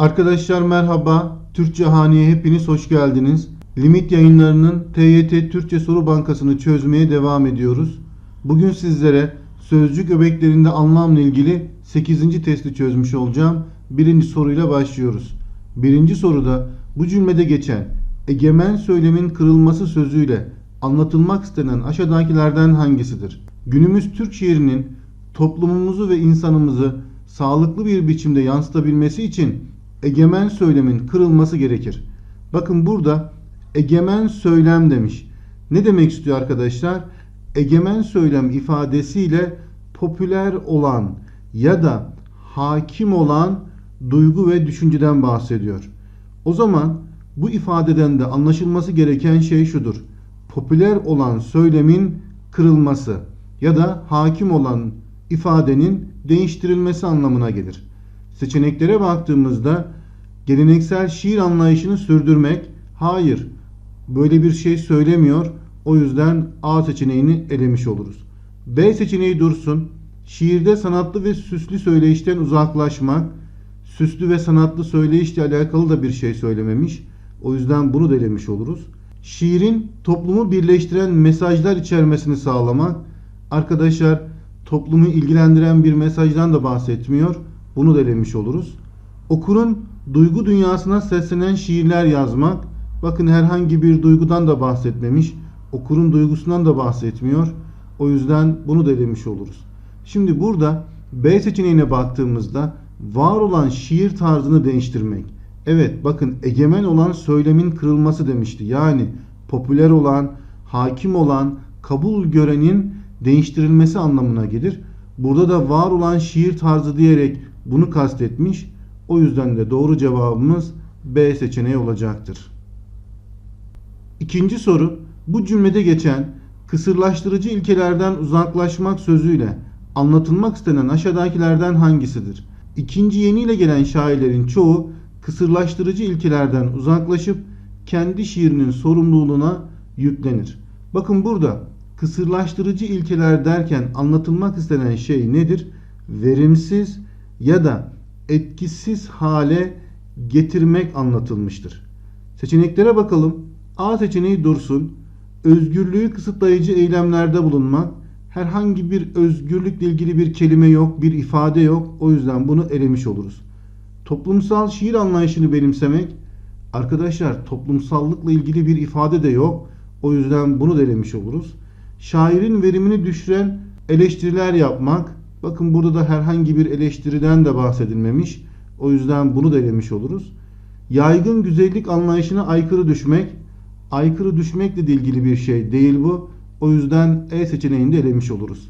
Arkadaşlar merhaba. Türkçe Hane'ye hepiniz hoş geldiniz. Limit yayınlarının TYT Türkçe Soru Bankası'nı çözmeye devam ediyoruz. Bugün sizlere sözcük öbeklerinde anlamla ilgili 8. testi çözmüş olacağım. Birinci soruyla başlıyoruz. Birinci soruda bu cümlede geçen egemen söylemin kırılması sözüyle anlatılmak istenen aşağıdakilerden hangisidir? Günümüz Türk şiirinin toplumumuzu ve insanımızı sağlıklı bir biçimde yansıtabilmesi için egemen söylemin kırılması gerekir. Bakın burada egemen söylem demiş. Ne demek istiyor arkadaşlar? Egemen söylem ifadesiyle popüler olan ya da hakim olan duygu ve düşünceden bahsediyor. O zaman bu ifadeden de anlaşılması gereken şey şudur. Popüler olan söylemin kırılması ya da hakim olan ifadenin değiştirilmesi anlamına gelir. Seçeneklere baktığımızda geleneksel şiir anlayışını sürdürmek hayır böyle bir şey söylemiyor. O yüzden A seçeneğini elemiş oluruz. B seçeneği dursun. Şiirde sanatlı ve süslü söyleyişten uzaklaşmak, süslü ve sanatlı söyleyişle alakalı da bir şey söylememiş. O yüzden bunu da elemiş oluruz. Şiirin toplumu birleştiren mesajlar içermesini sağlamak. Arkadaşlar toplumu ilgilendiren bir mesajdan da bahsetmiyor. Bunu da elemiş oluruz. Okurun duygu dünyasına seslenen şiirler yazmak. Bakın herhangi bir duygudan da bahsetmemiş. Okurun duygusundan da bahsetmiyor. O yüzden bunu da elemiş oluruz. Şimdi burada B seçeneğine baktığımızda var olan şiir tarzını değiştirmek. Evet bakın egemen olan söylemin kırılması demişti. Yani popüler olan, hakim olan, kabul görenin değiştirilmesi anlamına gelir. Burada da var olan şiir tarzı diyerek bunu kastetmiş. O yüzden de doğru cevabımız B seçeneği olacaktır. İkinci soru bu cümlede geçen kısırlaştırıcı ilkelerden uzaklaşmak sözüyle anlatılmak istenen aşağıdakilerden hangisidir? İkinci yeniyle gelen şairlerin çoğu kısırlaştırıcı ilkelerden uzaklaşıp kendi şiirinin sorumluluğuna yüklenir. Bakın burada kısırlaştırıcı ilkeler derken anlatılmak istenen şey nedir? Verimsiz ya da etkisiz hale getirmek anlatılmıştır. Seçeneklere bakalım. A seçeneği dursun. Özgürlüğü kısıtlayıcı eylemlerde bulunmak. Herhangi bir özgürlükle ilgili bir kelime yok, bir ifade yok. O yüzden bunu elemiş oluruz. Toplumsal şiir anlayışını benimsemek. Arkadaşlar toplumsallıkla ilgili bir ifade de yok. O yüzden bunu da elemiş oluruz. Şairin verimini düşüren eleştiriler yapmak. Bakın burada da herhangi bir eleştiriden de bahsedilmemiş. O yüzden bunu da elemiş oluruz. Yaygın güzellik anlayışına aykırı düşmek. Aykırı düşmekle de ilgili bir şey değil bu. O yüzden E seçeneğini de elemiş oluruz.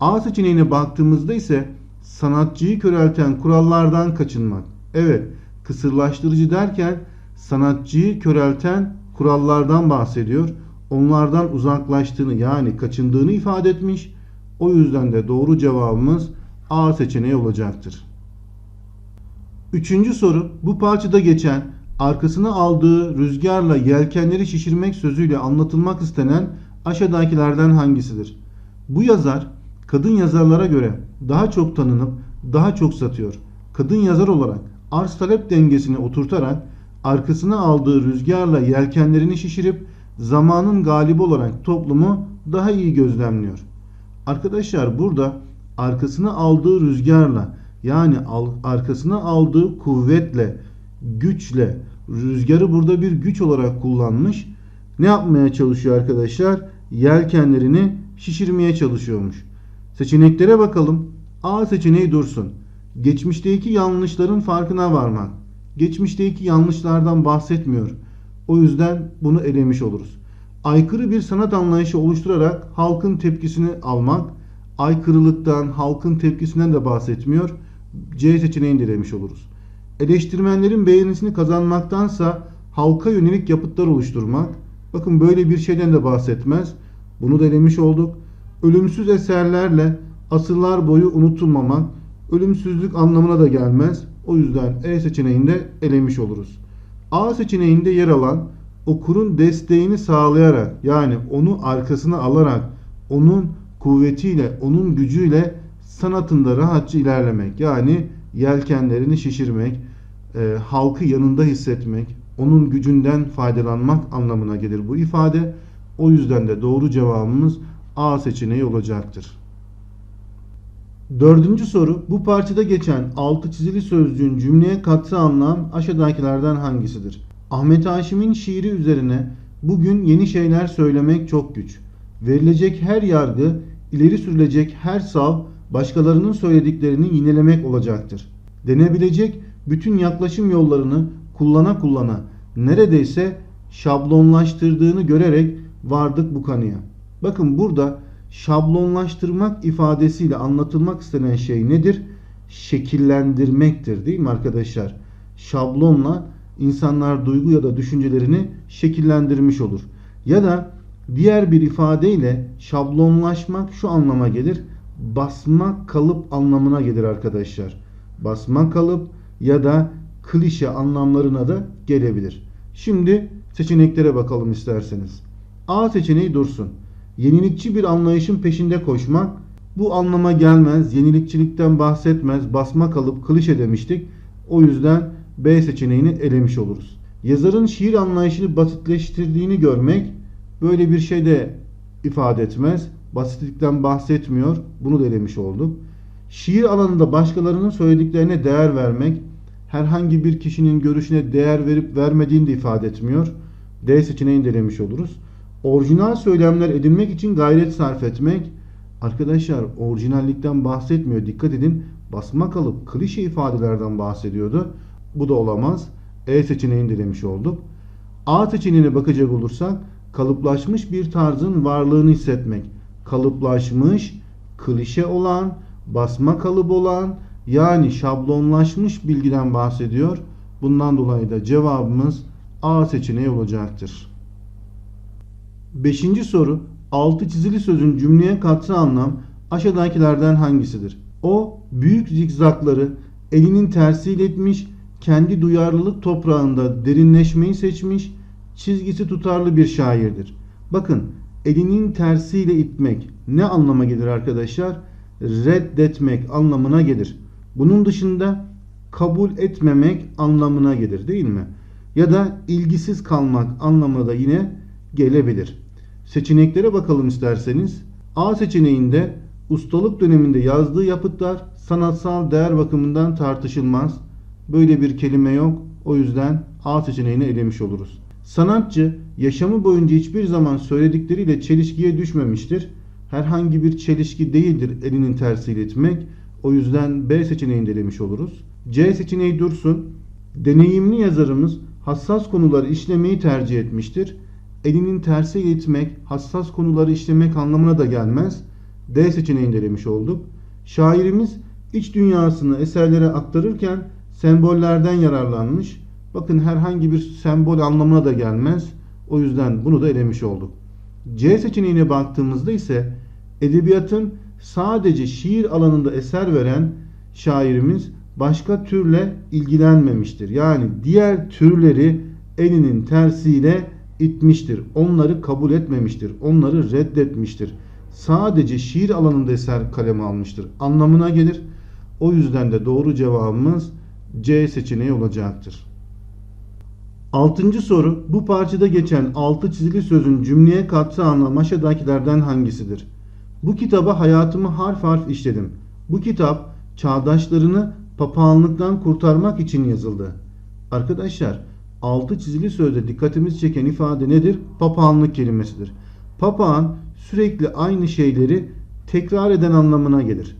A seçeneğine baktığımızda ise sanatçıyı körelten kurallardan kaçınmak. Evet, kısırlaştırıcı derken sanatçıyı körelten kurallardan bahsediyor. Onlardan uzaklaştığını yani kaçındığını ifade etmiş. O yüzden de doğru cevabımız A seçeneği olacaktır. Üçüncü soru bu parçada geçen arkasına aldığı rüzgarla yelkenleri şişirmek sözüyle anlatılmak istenen aşağıdakilerden hangisidir? Bu yazar kadın yazarlara göre daha çok tanınıp daha çok satıyor. Kadın yazar olarak arz talep dengesini oturtarak arkasına aldığı rüzgarla yelkenlerini şişirip zamanın galibi olarak toplumu daha iyi gözlemliyor. Arkadaşlar burada arkasına aldığı rüzgarla yani arkasına aldığı kuvvetle, güçle, rüzgarı burada bir güç olarak kullanmış. Ne yapmaya çalışıyor arkadaşlar? Yelkenlerini şişirmeye çalışıyormuş. Seçeneklere bakalım. A seçeneği dursun. Geçmişteki yanlışların farkına varmak. Geçmişteki yanlışlardan bahsetmiyor. O yüzden bunu elemiş oluruz. Aykırı bir sanat anlayışı oluşturarak halkın tepkisini almak. Aykırılıktan, halkın tepkisinden de bahsetmiyor. C seçeneğini de oluruz. Eleştirmenlerin beğenisini kazanmaktansa halka yönelik yapıtlar oluşturmak. Bakın böyle bir şeyden de bahsetmez. Bunu da olduk. Ölümsüz eserlerle asırlar boyu unutulmamak ölümsüzlük anlamına da gelmez. O yüzden E seçeneğinde elemiş oluruz. A seçeneğinde yer alan okurun desteğini sağlayarak yani onu arkasına alarak onun kuvvetiyle, onun gücüyle sanatında rahatça ilerlemek. Yani yelkenlerini şişirmek, e, halkı yanında hissetmek, onun gücünden faydalanmak anlamına gelir bu ifade. O yüzden de doğru cevabımız A seçeneği olacaktır. Dördüncü soru. Bu parçada geçen altı çizili sözcüğün cümleye kattığı anlam aşağıdakilerden hangisidir? Ahmet Haşim'in şiiri üzerine bugün yeni şeyler söylemek çok güç. Verilecek her yargı, ileri sürülecek her sav, başkalarının söylediklerini yinelemek olacaktır. Denebilecek bütün yaklaşım yollarını kullana kullana neredeyse şablonlaştırdığını görerek vardık bu kanıya. Bakın burada şablonlaştırmak ifadesiyle anlatılmak istenen şey nedir? Şekillendirmektir değil mi arkadaşlar? Şablonla insanlar duygu ya da düşüncelerini şekillendirmiş olur. Ya da diğer bir ifadeyle şablonlaşmak şu anlama gelir. Basma kalıp anlamına gelir arkadaşlar. Basma kalıp ya da klişe anlamlarına da gelebilir. Şimdi seçeneklere bakalım isterseniz. A seçeneği dursun. Yenilikçi bir anlayışın peşinde koşmak bu anlama gelmez. Yenilikçilikten bahsetmez. Basma kalıp klişe demiştik. O yüzden B seçeneğini elemiş oluruz. Yazarın şiir anlayışını basitleştirdiğini görmek böyle bir şey de ifade etmez. Basitlikten bahsetmiyor. Bunu da elemiş olduk. Şiir alanında başkalarının söylediklerine değer vermek herhangi bir kişinin görüşüne değer verip vermediğini de ifade etmiyor. D seçeneğini de elemiş oluruz. Orijinal söylemler edinmek için gayret sarf etmek. Arkadaşlar orijinallikten bahsetmiyor. Dikkat edin. Basma kalıp klişe ifadelerden bahsediyordu. Bu da olamaz. E seçeneğini de olduk. A seçeneğine bakacak olursak kalıplaşmış bir tarzın varlığını hissetmek. Kalıplaşmış, klişe olan, basma kalıp olan yani şablonlaşmış bilgiden bahsediyor. Bundan dolayı da cevabımız A seçeneği olacaktır. Beşinci soru. Altı çizili sözün cümleye kattığı anlam aşağıdakilerden hangisidir? O büyük zikzakları elinin tersiyle etmiş, kendi duyarlılık toprağında derinleşmeyi seçmiş, çizgisi tutarlı bir şairdir. Bakın elinin tersiyle itmek ne anlama gelir arkadaşlar? Reddetmek anlamına gelir. Bunun dışında kabul etmemek anlamına gelir değil mi? Ya da ilgisiz kalmak anlamına da yine gelebilir. Seçeneklere bakalım isterseniz. A seçeneğinde ustalık döneminde yazdığı yapıtlar sanatsal değer bakımından tartışılmaz. Böyle bir kelime yok. O yüzden A seçeneğini elemiş oluruz. Sanatçı yaşamı boyunca hiçbir zaman söyledikleriyle çelişkiye düşmemiştir. Herhangi bir çelişki değildir elinin tersiyle etmek. O yüzden B seçeneğini elemiş oluruz. C seçeneği dursun. Deneyimli yazarımız hassas konuları işlemeyi tercih etmiştir elinin tersi itmek, hassas konuları işlemek anlamına da gelmez. D seçeneğini denemiş olduk. Şairimiz iç dünyasını eserlere aktarırken sembollerden yararlanmış. Bakın herhangi bir sembol anlamına da gelmez. O yüzden bunu da elemiş olduk. C seçeneğine baktığımızda ise edebiyatın sadece şiir alanında eser veren şairimiz başka türle ilgilenmemiştir. Yani diğer türleri elinin tersiyle itmiştir. Onları kabul etmemiştir. Onları reddetmiştir. Sadece şiir alanında eser kaleme almıştır. Anlamına gelir. O yüzden de doğru cevabımız C seçeneği olacaktır. Altıncı soru. Bu parçada geçen altı çizili sözün cümleye anlam aşağıdakilerden hangisidir? Bu kitaba hayatımı harf harf işledim. Bu kitap çağdaşlarını papağanlıktan kurtarmak için yazıldı. Arkadaşlar altı çizili sözde dikkatimizi çeken ifade nedir? Papağanlık kelimesidir. Papağan sürekli aynı şeyleri tekrar eden anlamına gelir.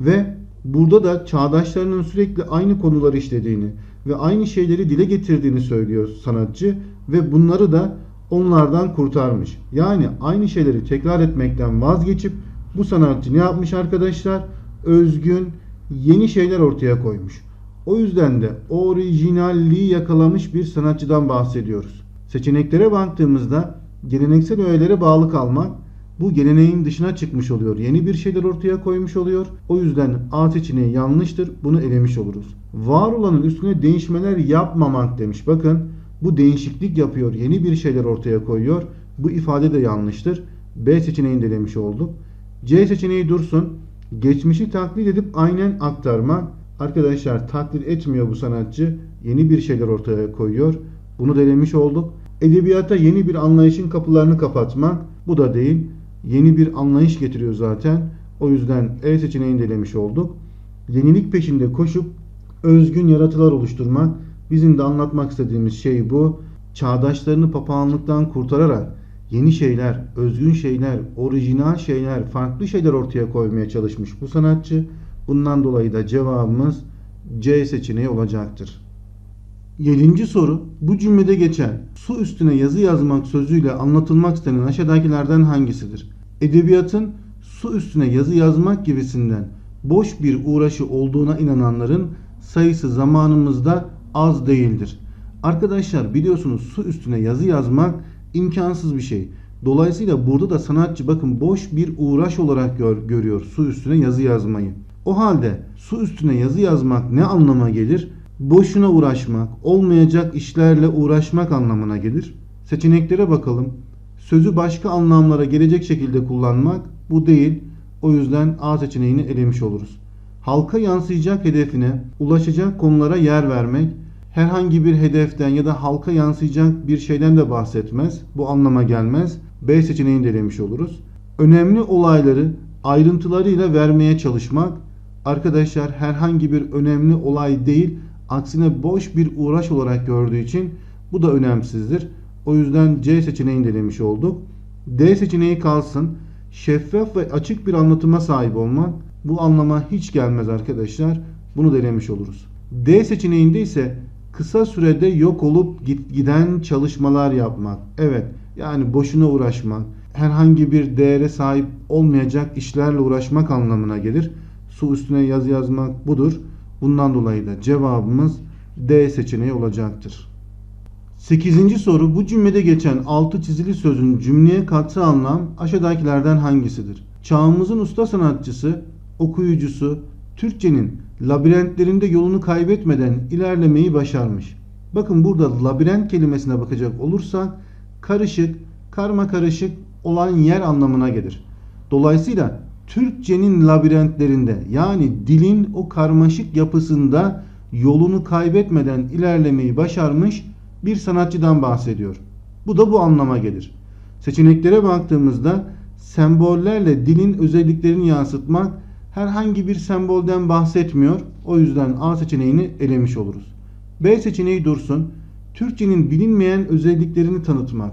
Ve burada da çağdaşlarının sürekli aynı konuları işlediğini ve aynı şeyleri dile getirdiğini söylüyor sanatçı ve bunları da onlardan kurtarmış. Yani aynı şeyleri tekrar etmekten vazgeçip bu sanatçı ne yapmış arkadaşlar? Özgün, yeni şeyler ortaya koymuş. O yüzden de orijinalliği yakalamış bir sanatçıdan bahsediyoruz. Seçeneklere baktığımızda geleneksel öğelere bağlı kalmak bu geleneğin dışına çıkmış oluyor. Yeni bir şeyler ortaya koymuş oluyor. O yüzden A seçeneği yanlıştır. Bunu elemiş oluruz. Var olanın üstüne değişmeler yapmamak demiş. Bakın bu değişiklik yapıyor. Yeni bir şeyler ortaya koyuyor. Bu ifade de yanlıştır. B seçeneğini de olduk. C seçeneği dursun. Geçmişi taklit edip aynen aktarmak Arkadaşlar taklit etmiyor bu sanatçı. yeni bir şeyler ortaya koyuyor. Bunu denemiş olduk. Edebiyata yeni bir anlayışın kapılarını kapatmak bu da değil. Yeni bir anlayış getiriyor zaten. O yüzden E seçeneğini denemiş olduk. Yenilik peşinde koşup özgün yaratılar oluşturmak. Bizim de anlatmak istediğimiz şey bu. Çağdaşlarını papağanlıktan kurtararak yeni şeyler, özgün şeyler, orijinal şeyler, farklı şeyler ortaya koymaya çalışmış bu sanatçı. Bundan dolayı da cevabımız C seçeneği olacaktır. Yedinci soru. Bu cümlede geçen su üstüne yazı yazmak sözüyle anlatılmak istenen aşağıdakilerden hangisidir? Edebiyatın su üstüne yazı yazmak gibisinden boş bir uğraşı olduğuna inananların sayısı zamanımızda az değildir. Arkadaşlar biliyorsunuz su üstüne yazı yazmak imkansız bir şey. Dolayısıyla burada da sanatçı bakın boş bir uğraş olarak gör- görüyor su üstüne yazı yazmayı. O halde su üstüne yazı yazmak ne anlama gelir? Boşuna uğraşmak, olmayacak işlerle uğraşmak anlamına gelir. Seçeneklere bakalım. Sözü başka anlamlara gelecek şekilde kullanmak bu değil. O yüzden A seçeneğini elemiş oluruz. Halka yansıyacak hedefine, ulaşacak konulara yer vermek, herhangi bir hedeften ya da halka yansıyacak bir şeyden de bahsetmez. Bu anlama gelmez. B seçeneğini de elemiş oluruz. Önemli olayları ayrıntılarıyla vermeye çalışmak. Arkadaşlar herhangi bir önemli olay değil, aksine boş bir uğraş olarak gördüğü için bu da önemsizdir. O yüzden C seçeneğini de elemiş olduk. D seçeneği kalsın. Şeffaf ve açık bir anlatıma sahip olmak bu anlama hiç gelmez arkadaşlar. Bunu denemiş oluruz. D seçeneğinde ise kısa sürede yok olup giden çalışmalar yapmak. Evet yani boşuna uğraşmak, herhangi bir değere sahip olmayacak işlerle uğraşmak anlamına gelir. Su üstüne yazı yazmak budur. Bundan dolayı da cevabımız D seçeneği olacaktır. 8. soru bu cümlede geçen altı çizili sözün cümleye kattığı anlam aşağıdakilerden hangisidir? Çağımızın usta sanatçısı, okuyucusu Türkçenin labirentlerinde yolunu kaybetmeden ilerlemeyi başarmış. Bakın burada labirent kelimesine bakacak olursak karışık, karma karışık olan yer anlamına gelir. Dolayısıyla Türkçenin labirentlerinde yani dilin o karmaşık yapısında yolunu kaybetmeden ilerlemeyi başarmış bir sanatçıdan bahsediyor. Bu da bu anlama gelir. Seçeneklere baktığımızda sembollerle dilin özelliklerini yansıtmak herhangi bir sembolden bahsetmiyor. O yüzden A seçeneğini elemiş oluruz. B seçeneği dursun. Türkçenin bilinmeyen özelliklerini tanıtmak.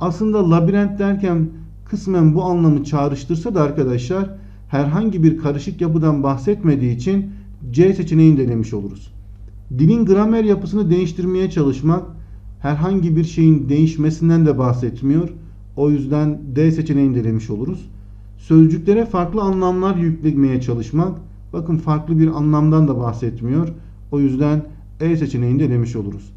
Aslında labirent derken kısmen bu anlamı çağrıştırsa da arkadaşlar herhangi bir karışık yapıdan bahsetmediği için C seçeneğini de elemiş oluruz. Dilin gramer yapısını değiştirmeye çalışmak herhangi bir şeyin değişmesinden de bahsetmiyor. O yüzden D seçeneğini de elemiş oluruz. Sözcüklere farklı anlamlar yüklemeye çalışmak. Bakın farklı bir anlamdan da bahsetmiyor. O yüzden E seçeneğini de elemiş oluruz.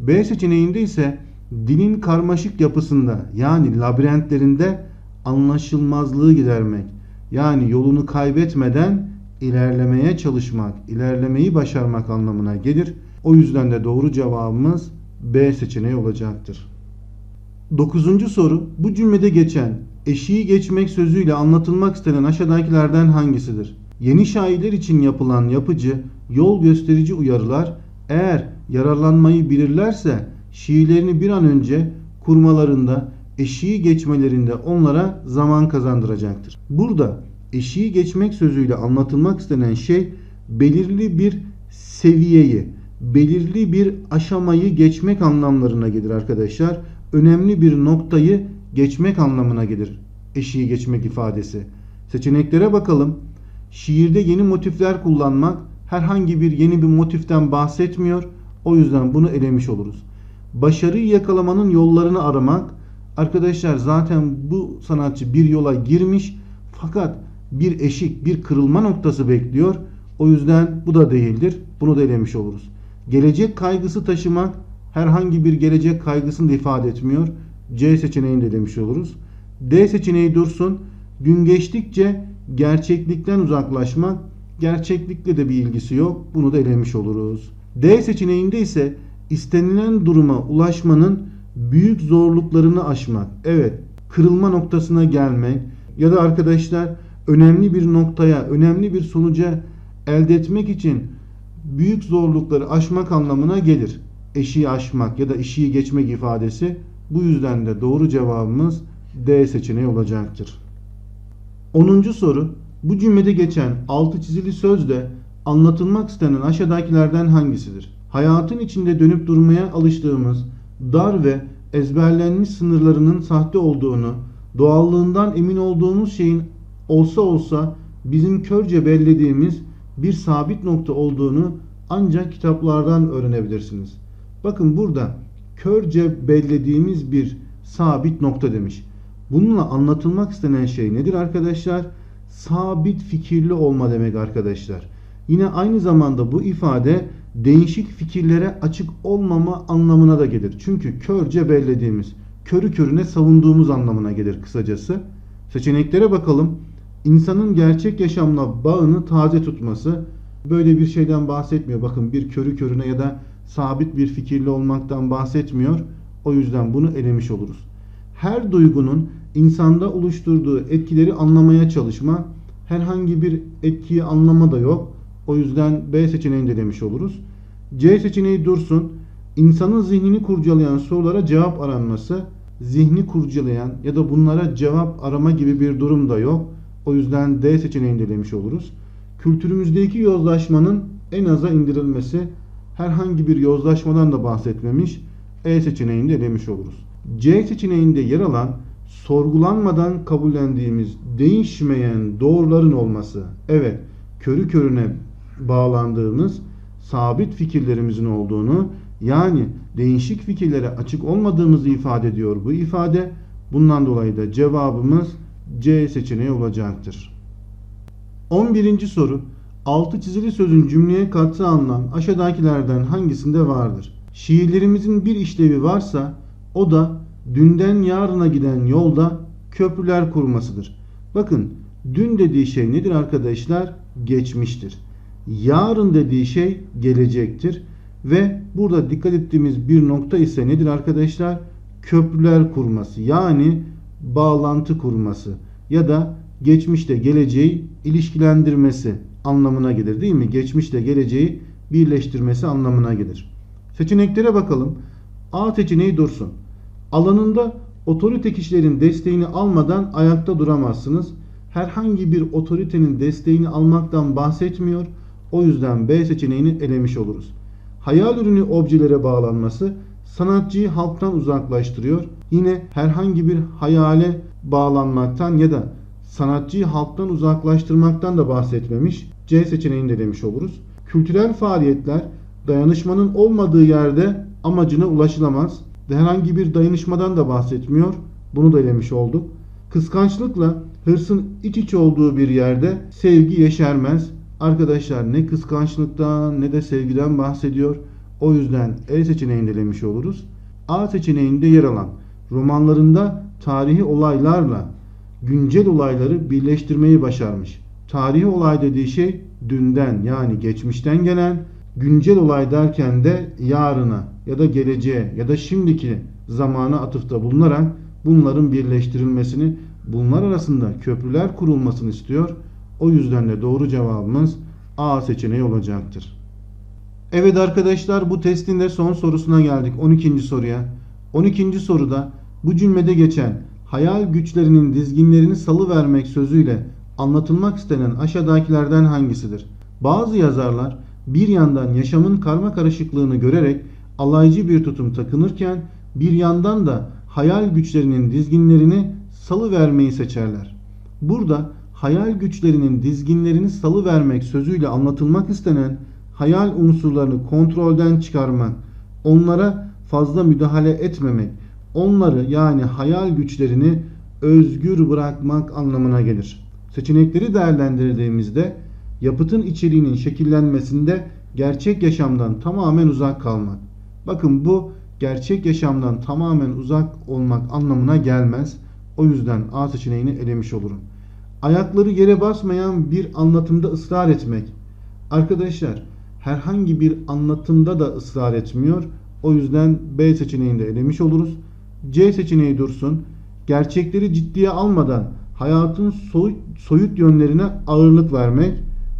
B seçeneğinde ise dilin karmaşık yapısında yani labirentlerinde anlaşılmazlığı gidermek. Yani yolunu kaybetmeden ilerlemeye çalışmak, ilerlemeyi başarmak anlamına gelir. O yüzden de doğru cevabımız B seçeneği olacaktır. Dokuzuncu soru bu cümlede geçen eşiği geçmek sözüyle anlatılmak istenen aşağıdakilerden hangisidir? Yeni şairler için yapılan yapıcı, yol gösterici uyarılar eğer yararlanmayı bilirlerse şiirlerini bir an önce kurmalarında, eşiği geçmelerinde onlara zaman kazandıracaktır. Burada eşiği geçmek sözüyle anlatılmak istenen şey belirli bir seviyeyi, belirli bir aşamayı geçmek anlamlarına gelir arkadaşlar. Önemli bir noktayı geçmek anlamına gelir eşiği geçmek ifadesi. Seçeneklere bakalım. Şiirde yeni motifler kullanmak herhangi bir yeni bir motiften bahsetmiyor. O yüzden bunu elemiş oluruz. Başarıyı yakalamanın yollarını aramak. Arkadaşlar zaten bu sanatçı bir yola girmiş fakat bir eşik, bir kırılma noktası bekliyor. O yüzden bu da değildir. Bunu da elemiş oluruz. Gelecek kaygısı taşımak herhangi bir gelecek kaygısını da ifade etmiyor. C seçeneğini de demiş oluruz. D seçeneği dursun. Gün geçtikçe gerçeklikten uzaklaşmak. Gerçeklikle de bir ilgisi yok. Bunu da elemiş oluruz. D seçeneğinde ise istenilen duruma ulaşmanın büyük zorluklarını aşmak. Evet, kırılma noktasına gelmek ya da arkadaşlar önemli bir noktaya, önemli bir sonuca elde etmek için büyük zorlukları aşmak anlamına gelir. Eşiği aşmak ya da eşiği geçmek ifadesi. Bu yüzden de doğru cevabımız D seçeneği olacaktır. 10. soru. Bu cümlede geçen altı çizili sözde anlatılmak istenen aşağıdakilerden hangisidir? Hayatın içinde dönüp durmaya alıştığımız dar ve ezberlenmiş sınırlarının sahte olduğunu, doğallığından emin olduğumuz şeyin olsa olsa bizim körce bellediğimiz bir sabit nokta olduğunu ancak kitaplardan öğrenebilirsiniz. Bakın burada körce bellediğimiz bir sabit nokta demiş. Bununla anlatılmak istenen şey nedir arkadaşlar? Sabit fikirli olma demek arkadaşlar. Yine aynı zamanda bu ifade değişik fikirlere açık olmama anlamına da gelir. Çünkü körce bellediğimiz, körü körüne savunduğumuz anlamına gelir kısacası. Seçeneklere bakalım. İnsanın gerçek yaşamla bağını taze tutması böyle bir şeyden bahsetmiyor. Bakın bir körü körüne ya da sabit bir fikirli olmaktan bahsetmiyor. O yüzden bunu elemiş oluruz. Her duygunun insanda oluşturduğu etkileri anlamaya çalışma, herhangi bir etkiyi anlama da yok. O yüzden B seçeneğini de demiş oluruz. C seçeneği dursun. İnsanın zihnini kurcalayan sorulara cevap aranması, zihni kurcalayan ya da bunlara cevap arama gibi bir durum da yok. O yüzden D seçeneğini de demiş oluruz. Kültürümüzdeki yozlaşmanın en aza indirilmesi, herhangi bir yozlaşmadan da bahsetmemiş. E seçeneğini de oluruz. C seçeneğinde yer alan sorgulanmadan kabullendiğimiz değişmeyen doğruların olması. Evet, körü körüne bağlandığımız sabit fikirlerimizin olduğunu yani değişik fikirlere açık olmadığımızı ifade ediyor bu ifade. Bundan dolayı da cevabımız C seçeneği olacaktır. 11. soru. Altı çizili sözün cümleye kattığı anlam aşağıdakilerden hangisinde vardır? Şiirlerimizin bir işlevi varsa o da dünden yarına giden yolda köprüler kurmasıdır. Bakın dün dediği şey nedir arkadaşlar? Geçmiştir. Yarın dediği şey gelecektir. Ve burada dikkat ettiğimiz bir nokta ise nedir arkadaşlar? Köprüler kurması yani bağlantı kurması ya da geçmişte geleceği ilişkilendirmesi anlamına gelir değil mi? Geçmişle geleceği birleştirmesi anlamına gelir. Seçeneklere bakalım. A seçeneği dursun. Alanında otorite kişilerin desteğini almadan ayakta duramazsınız. Herhangi bir otoritenin desteğini almaktan bahsetmiyor. O yüzden B seçeneğini elemiş oluruz. Hayal ürünü objelere bağlanması sanatçıyı halktan uzaklaştırıyor. Yine herhangi bir hayale bağlanmaktan ya da sanatçıyı halktan uzaklaştırmaktan da bahsetmemiş. C seçeneğini de demiş oluruz. Kültürel faaliyetler dayanışmanın olmadığı yerde amacına ulaşılamaz. Herhangi bir dayanışmadan da bahsetmiyor. Bunu da elemiş olduk. Kıskançlıkla hırsın iç içe olduğu bir yerde sevgi yeşermez. Arkadaşlar ne kıskançlıktan ne de sevgiden bahsediyor. O yüzden E seçeneğini elemiş oluruz. A seçeneğinde yer alan romanlarında tarihi olaylarla güncel olayları birleştirmeyi başarmış. Tarihi olay dediği şey dünden yani geçmişten gelen, güncel olay derken de yarına ya da geleceğe ya da şimdiki zamana atıfta bulunarak bunların birleştirilmesini, bunlar arasında köprüler kurulmasını istiyor. O yüzden de doğru cevabımız A seçeneği olacaktır. Evet arkadaşlar bu testin de son sorusuna geldik. 12. soruya. 12. soruda bu cümlede geçen hayal güçlerinin dizginlerini salı vermek sözüyle anlatılmak istenen aşağıdakilerden hangisidir? Bazı yazarlar bir yandan yaşamın karma karışıklığını görerek alaycı bir tutum takınırken bir yandan da hayal güçlerinin dizginlerini salı vermeyi seçerler. Burada hayal güçlerinin dizginlerini salı vermek sözüyle anlatılmak istenen hayal unsurlarını kontrolden çıkarmak, onlara fazla müdahale etmemek, onları yani hayal güçlerini özgür bırakmak anlamına gelir. Seçenekleri değerlendirdiğimizde yapıtın içeriğinin şekillenmesinde gerçek yaşamdan tamamen uzak kalmak. Bakın bu gerçek yaşamdan tamamen uzak olmak anlamına gelmez. O yüzden A seçeneğini elemiş olurum. Ayakları yere basmayan bir anlatımda ısrar etmek. Arkadaşlar herhangi bir anlatımda da ısrar etmiyor. O yüzden B seçeneğini de elemiş oluruz. C seçeneği dursun. Gerçekleri ciddiye almadan hayatın soyut, soyut yönlerine ağırlık vermek.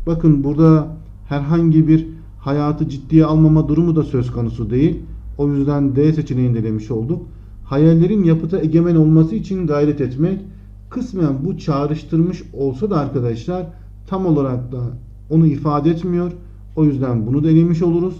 Bakın burada herhangi bir hayatı ciddiye almama durumu da söz konusu değil. O yüzden D seçeneğinde demiş olduk. Hayallerin yapıta egemen olması için gayret etmek. Kısmen bu çağrıştırmış olsa da arkadaşlar tam olarak da onu ifade etmiyor. O yüzden bunu denemiş oluruz.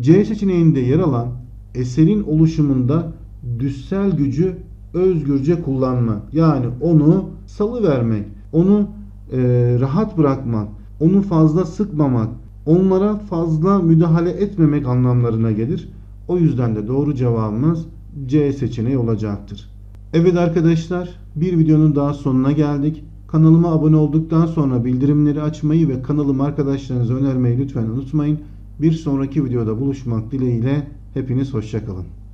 C seçeneğinde yer alan eserin oluşumunda düssel gücü özgürce kullanmak. Yani onu salı vermek, onu e, rahat bırakmak, onu fazla sıkmamak, onlara fazla müdahale etmemek anlamlarına gelir. O yüzden de doğru cevabımız C seçeneği olacaktır. Evet arkadaşlar, bir videonun daha sonuna geldik. Kanalıma abone olduktan sonra bildirimleri açmayı ve kanalımı arkadaşlarınıza önermeyi lütfen unutmayın. Bir sonraki videoda buluşmak dileğiyle hepiniz hoşçakalın.